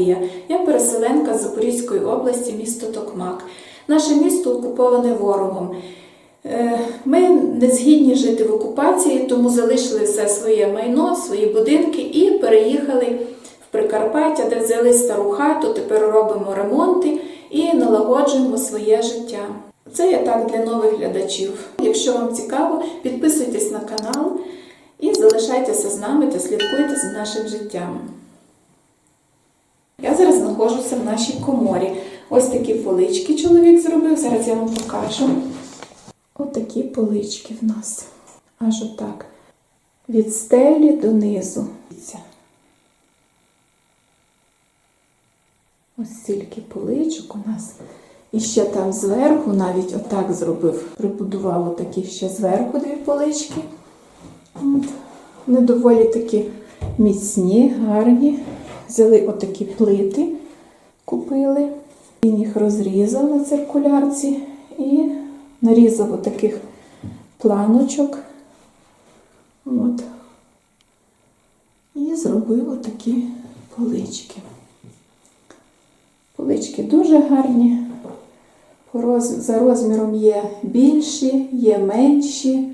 Марія. Я переселенка з Запорізької області, місто Токмак. Наше місто окуповане ворогом. Е, Ми не згідні жити в окупації, тому залишили все своє майно, свої будинки і переїхали в Прикарпаття, де взяли стару хату, тепер робимо ремонти і налагоджуємо своє життя. Це я так для нових глядачів. Якщо вам цікаво, підписуйтесь на канал і залишайтеся з нами та слідкуйте за нашим життям. Я зараз знаходжуся в нашій коморі. Ось такі полички чоловік зробив. Зараз я вам покажу. Ось такі полички в нас. Аж отак. Від стелі донизу. Ось стільки поличок у нас. І ще там зверху навіть отак зробив. Прибудував отакі ще зверху дві полички. От. Вони доволі такі міцні, гарні. Взяли отакі плити, купили. Він їх розрізав на циркулярці і нарізав отаких планочок. От. І зробив отакі полички. Полички дуже гарні. За розміром є більші, є менші,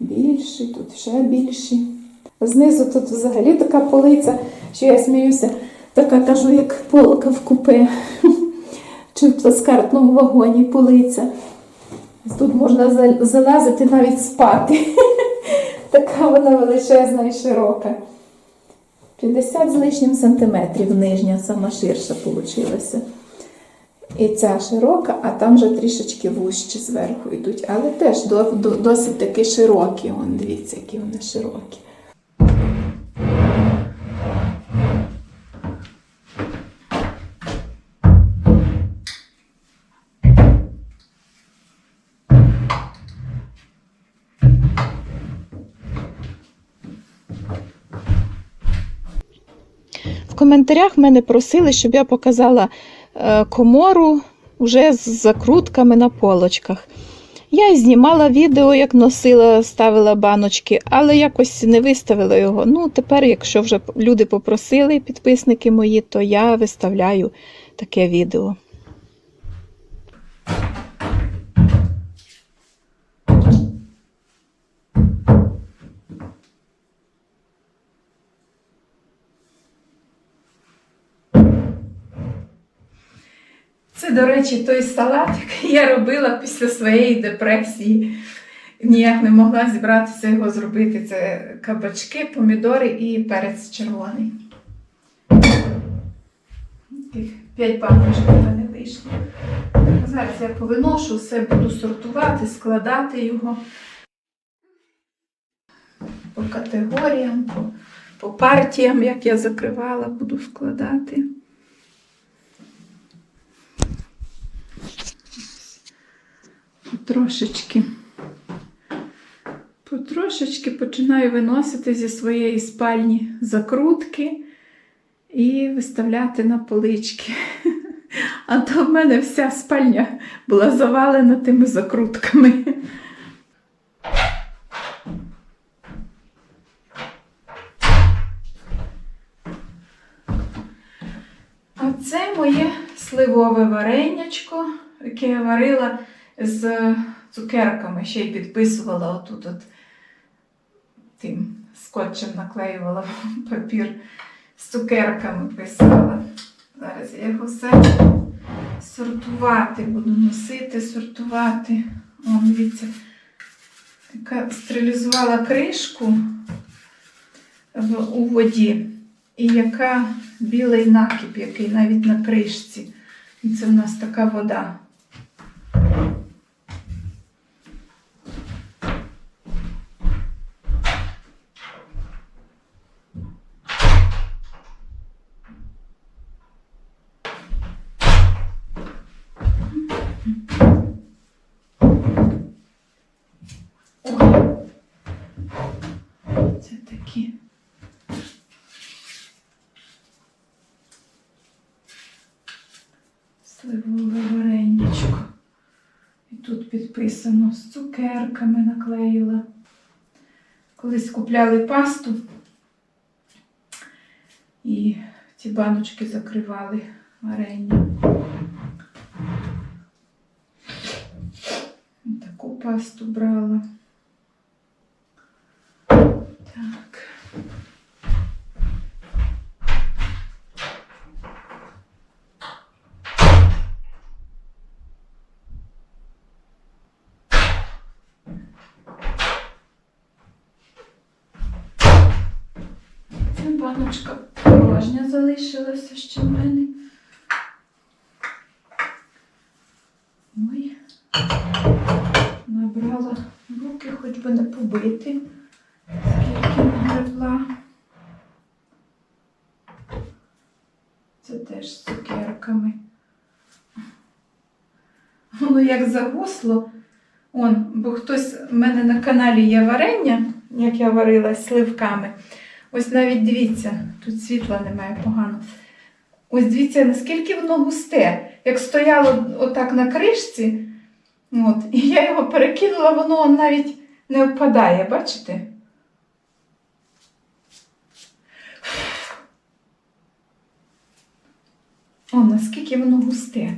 більші, тут ще більші. Знизу тут взагалі така полиця, що я сміюся, така кажу, як полка в купе чи в плацкартному вагоні полиця. Тут можна залазити навіть спати. Така вона величезна і широка. 50 з лишнім сантиметрів нижня, сама ширша вийшла. І ця широка, а там вже трішечки вужче зверху йдуть, але теж до, до, досить таки широкі. Вон, дивіться, які вони широкі. В коментарях мене просили, щоб я показала е, комору вже з закрутками на полочках. Я і знімала відео, як носила, ставила баночки, але якось не виставила його. Ну, тепер, якщо вже люди попросили, підписники мої, то я виставляю таке відео. Речі, той салат, який я робила після своєї депресії. Ніяк не могла зібратися його зробити. Це кабачки, помідори і перець червоний. Таких п'ять баночок в мене вийшло. Зараз я повиношу, все буду сортувати, складати його по категоріям, по, по партіям, як я закривала, буду складати. Трошечки. Потрошечки починаю виносити зі своєї спальні закрутки і виставляти на полички. А то в мене вся спальня була завалена тими закрутками. А це моє сливове варенячко, яке я варила з цукерками. Ще й підписувала отут от тим скотчем наклеювала папір з цукерками писала. Зараз я його все сортувати буду носити, сортувати. О, дивіться, яка стерилізувала кришку в, у воді. І яка білий накіп, який навіть на кришці. І це в нас така вода. Це такі. Сливове вареничко. І тут підписано з цукерками наклеїла. Колись купляли пасту і ці баночки закривали варення. Таку пасту брала. Так. Ця баночка порожня залишилася ще в мене. Ой. Набрала руки, хоч би не побити, скільки. Це теж з цукерками. Воно як загусло. Он, бо хтось в мене на каналі є варення, як я варила сливками. Ось навіть дивіться, тут світла немає погано. Ось дивіться, наскільки воно густе. Як стояло отак на кришці, от, і я його перекинула, воно навіть не впадає, бачите? О, наскільки воно густе.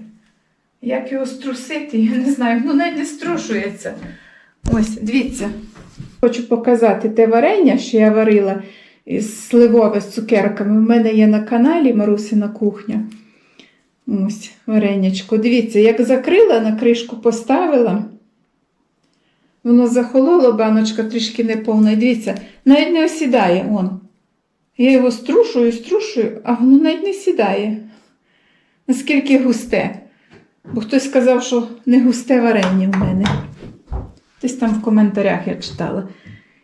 Як його струсити, я не знаю, воно навіть не струшується. Ось, дивіться. Хочу показати те варення, що я варила із сливове з цукерками. У мене є на каналі Марусина кухня. Ось варенячко. Дивіться, як закрила, на кришку поставила. Воно захололо, баночка трішки неповна. Дивіться, навіть не осідає. Он. Я його струшую, струшую, а воно навіть не сідає. Наскільки густе. Бо хтось сказав, що не густе варення в мене. Десь там в коментарях я читала.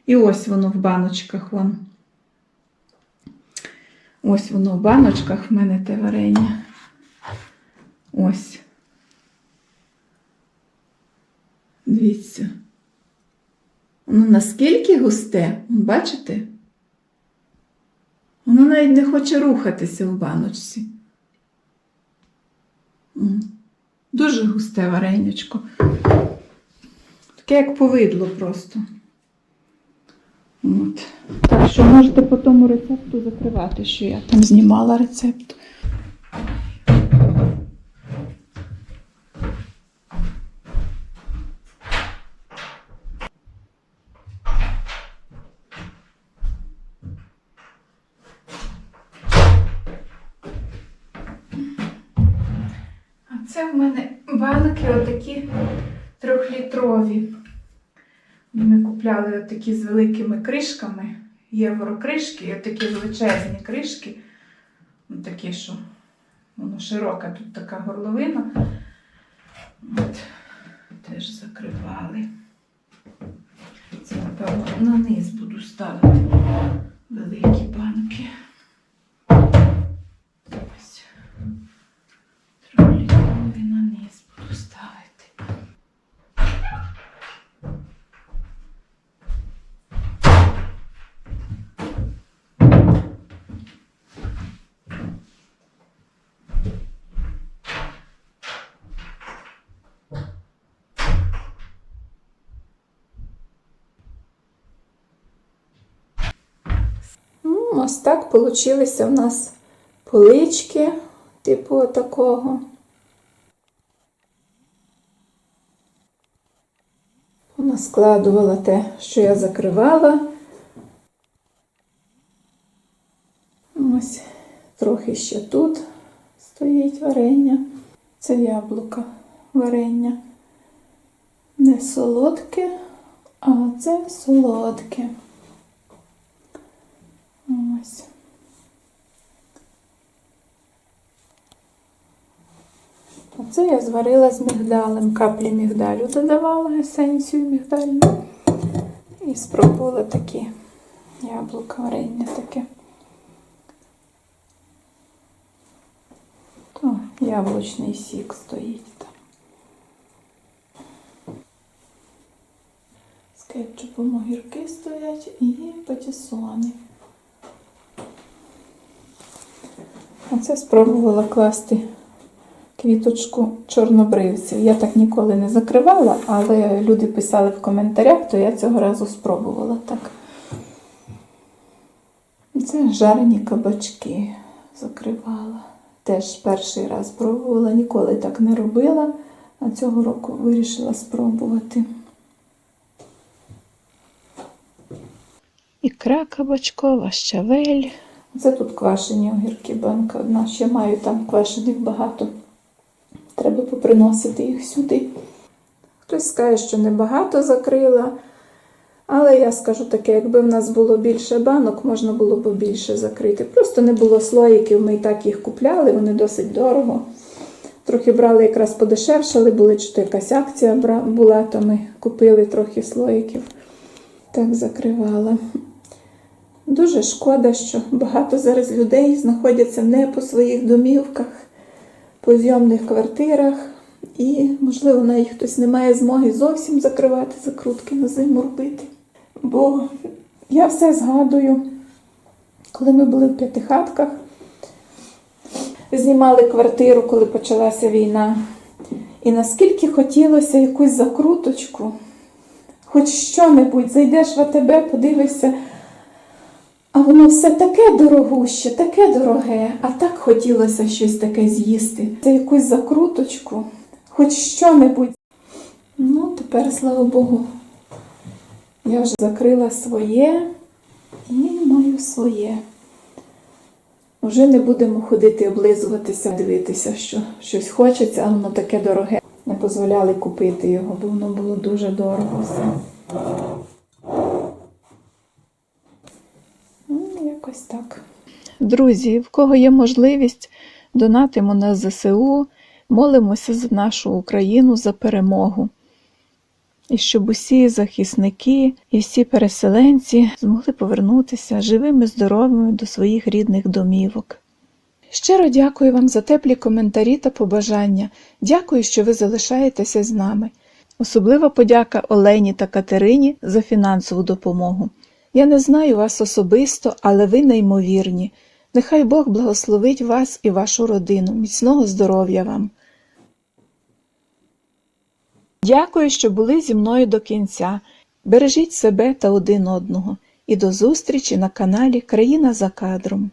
І ось воно в баночках. Вон. Ось воно в баночках в мене те варення. Ось. Дивіться. Воно наскільки густе, бачите? Воно навіть не хоче рухатися в баночці. Дуже густе варенячко. Таке як повидло просто. От. Так що можете по тому рецепту закривати, що я там знімала рецепт. Це в мене банки отакі трьохлітрові. Ми купляли такі з великими кришками, єврокришки, і такі величезні кришки. Ну, такі, що воно широка, тут така горловина. От, теж закривали. Це, напевно, на низ буду ставити великі банки. Ось так получилися в нас полички, типу такого. Понаскладувала те, що я закривала. Ось трохи ще тут стоїть варення. Це яблука варення. Не солодке, а це солодке. Ось. Оце я зварила з мігдалем. Каплі мігдалю додавала есенцію мігдальну. І спробувала такі яблука варення таке. То яблучний сік стоїть там. З кетчупом огірки стоять і патісони. Оце спробувала класти квіточку чорнобривців. Я так ніколи не закривала, але люди писали в коментарях, то я цього разу спробувала так. Це жарені кабачки закривала. Теж перший раз пробувала, ніколи так не робила, а цього року вирішила спробувати. Ікра кабачкова, щавель. Це тут квашені огірки, банка одна. Ще маю там квашених багато. Треба поприносити їх сюди. Хтось скаже, що небагато закрила. Але я скажу таке, якби в нас було більше банок, можна було б більше закрити. Просто не було слоїків, ми і так їх купляли, вони досить дорого. Трохи брали якраз подешевшали, були чи то якась акція була, то ми купили трохи слоїків. Так закривала. Дуже шкода, що багато зараз людей знаходяться не по своїх домівках, по зйомних квартирах. І, можливо, навіть хтось не має змоги зовсім закривати закрутки на зиму робити. Бо я все згадую, коли ми були в п'ятихатках, знімали квартиру, коли почалася війна. І наскільки хотілося якусь закруточку, хоч що-небудь, зайдеш в АТБ, подивишся, а воно все таке дорогуще, таке дороге, а так хотілося щось таке з'їсти. Це якусь закруточку, хоч що-небудь. Ну, тепер, слава Богу, я вже закрила своє і маю своє. Вже не будемо ходити облизуватися, дивитися, що щось хочеться, а воно таке дороге. Не дозволяли купити його, бо воно було дуже дорого все. Ну, якось так. Друзі, в кого є можливість, донатимо на ЗСУ, молимося за нашу Україну, за перемогу. І щоб усі захисники і всі переселенці змогли повернутися живими, здоровими до своїх рідних домівок. Щиро дякую вам за теплі коментарі та побажання. Дякую, що ви залишаєтеся з нами. Особлива подяка Олені та Катерині за фінансову допомогу. Я не знаю вас особисто, але ви неймовірні. Нехай Бог благословить вас і вашу родину. Міцного здоров'я вам. Дякую, що були зі мною до кінця. Бережіть себе та один одного. І до зустрічі на каналі Країна за кадром.